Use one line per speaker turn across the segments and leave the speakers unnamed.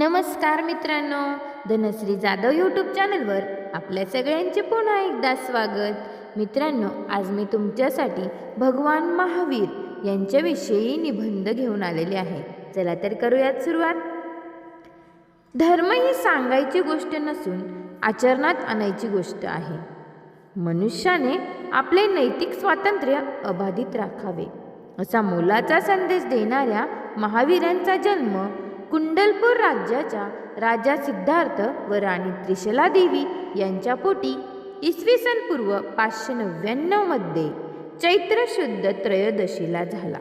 नमस्कार मित्रांनो धनश्री जाधव यूट्यूब चॅनलवर आपल्या सगळ्यांचे पुन्हा एकदा स्वागत. मित्रांनो आज मी तुमच्यासाठी भगवान महावीर यांच्याविषयी निबंध घेऊन आलेले आहे. चला तर करूयात सुरुवात. धर्म ही सांगायची गोष्ट नसून आचरणात आणायची गोष्ट आहे. मनुष्याने आपले नैतिक स्वातंत्र्य अबाधित राखावे. असा मोलाचा संदेश देणाऱ्या महावीरांचा जन्म कुंडलपूर राज्याच्या राजा सिद्धार्थ व राणी त्रिशला देवी यांच्या पोटी इसवी सन पूर्व पाचशे नव्याण्णवमध्ये चैत्र शुद्ध त्रयोदशीला झाला.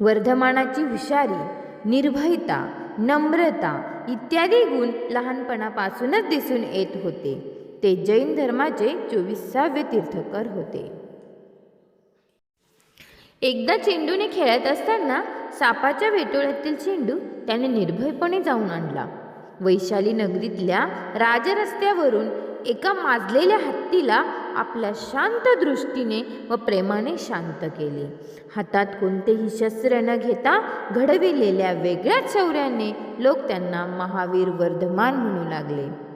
वर्धमानाची हुशारी निर्भयता नम्रता इत्यादी गुण लहानपणापासूनच दिसून येत होते. ते जैन धर्माचे चोवीसावे तीर्थकर होते. एकदा चेंडूने खेळत असताना सापाच्या वेटोळ्यातील चेंडू त्याने निर्भयपणे जाऊन आणला. वैशाली नगरीतल्या राजरस्त्यावरून एका माजलेल्या हत्तीला आपल्या शांत दृष्टीने व प्रेमाने शांत केले. हातात कोणतेही शस्त्र न घेता घडविलेल्या वेगळ्याच शौर्याने लोक त्यांना महावीर वर्धमान म्हणू लागले.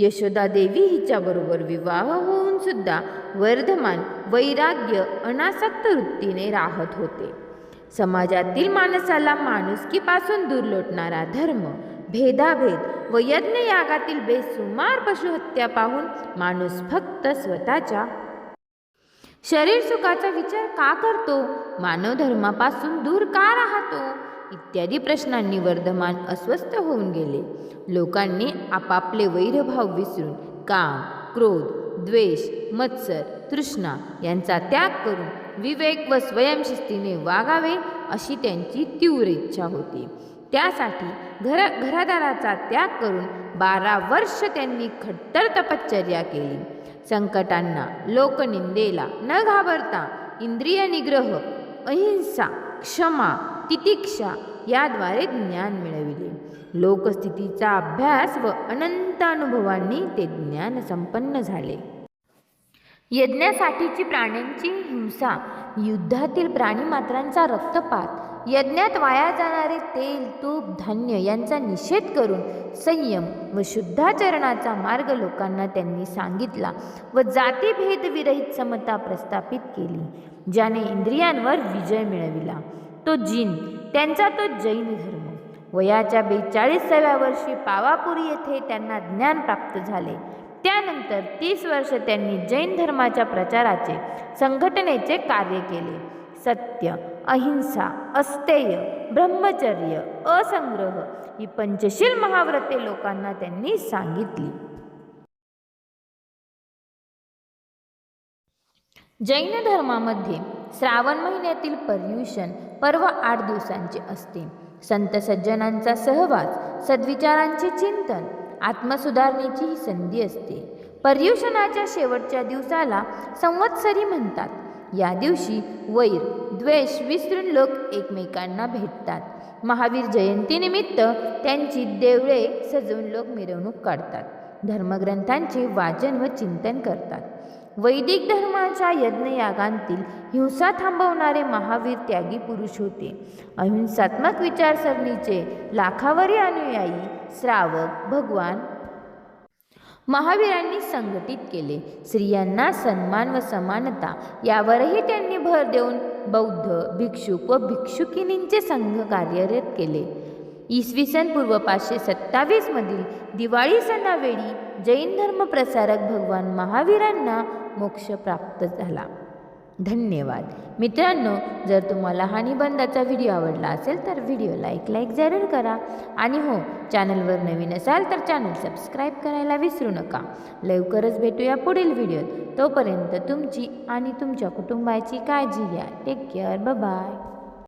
यशोदा देवी हिच्याबरोबर विवाह होऊन सुद्धा वर्धमान वैराग्य अनासक्त वृत्तीने राहत होते. समाजातील माणसाला माणुसकीपासून दूर लोटणारा धर्म भेदाभेद व यज्ञयागातील बेसुमार पशुहत्या पाहून माणूस फक्त स्वतःच्या शरीर सुखाचा विचार का करतो? मानव धर्मापासून दूर का राहतो? इत्यादी प्रश्नांनी वर्धमान अस्वस्थ होऊन गेले. लोकांनी आपापले वैरभाव विसरून काम क्रोध द्वेष मत्सर तृष्णा यांचा त्याग करून विवेक व स्वयंशिस्तीने वागावे अशी त्यांची तीव्र इच्छा होती. त्यासाठी घर घरादाराचा त्याग करून बारा वर्ष त्यांनी खट्टर तपश्चर्या केली. संकटांना लोकनिंदेला न घाबरता इंद्रिय निग्रह अहिंसा क्षमा तितिक्षा याद्वारे ज्ञान मिळविले. लोकस्थितीचा अभ्यास व अनंत अनुभवांनी ते ज्ञान संपन्न झाले. यज्ञासाठीची प्राण्यांची हिंसा युद्धातील प्राणीमात्रांचा रक्तपात यज्ञात वाया जाणारे तेल तूप धान्य यांचा निषेध करून संयम व शुद्धाचरणाचा मार्ग लोकांना त्यांनी सांगितला व जातीभेदविरहित समता प्रस्थापित केली ज्याने इंद्रियांवर विजय मिळविला. तो जिन त्यांचा तो जैन धर्म. वयाच्या बेचाळीसाव्या वर्षी पावापुरी येथे त्यांना ज्ञान प्राप्त झाले. त्यानंतर तीस वर्ष त्यांनी जैन धर्माच्या प्रचाराचे संघटनेचे कार्य केले. सत्य अहिंसा अस्तेय ब्रह्मचर्य असंग्रह ही पंचशील महाव्रते लोकांना त्यांनी सांगितली. जैन धर्मामध्ये श्रावण महिन्यातील पर्युषण पर्व आठ दिवसांचे असते. संत सज्जनांचा सहवास सद्विचारांचे चिंतन आत्मसुधारणेची ही संधी असते. पर्युषणाच्या शेवटच्या दिवसाला संवत्सरी म्हणतात. या दिवशी वैर द्वेष विसरून लोक एकमेकांना भेटतात. महावीर जयंतीनिमित्त त्यांची देवळे सजवून लोक मिरवणूक काढतात. धर्मग्रंथांचे वाचन व चिंतन करतात. वैदिक धर्माच्या यज्ञयागांतील हिंसा थांबवणारे महावीर त्यागी पुरुष होते. अहिंसात्मक विचारसरणीचे लाखावरी अनुयायी श्रावक भगवान महावीरांनी संघटित केले. स्त्रियांना सन्मान व समानता यावरही त्यांनी भर देऊन बौद्ध भिक्षुक व भिक्षुकिनींचे संघ कार्यरत केले. इसवी सन पूर्व पाचशे सत्तावीसमधील दिवाळी सणावेळी जैन धर्म प्रसारक भगवान महावीरांना मोक्ष प्राप्त झाला. धन्यवाद. मित्रांनो जर तुम्हाला हा निबंधाचा व्हिडिओ आवडला असेल तर व्हिडिओला एक लाईक जरूर करा. आणि हो चॅनलवर नवीन असाल तर चॅनल सबस्क्राईब करायला विसरू नका. लवकरच भेटूया पुढील व्हिडिओत. तोपर्यंत तुमची आणि तुमच्या कुटुंबाची काळजी घ्या. Take care bye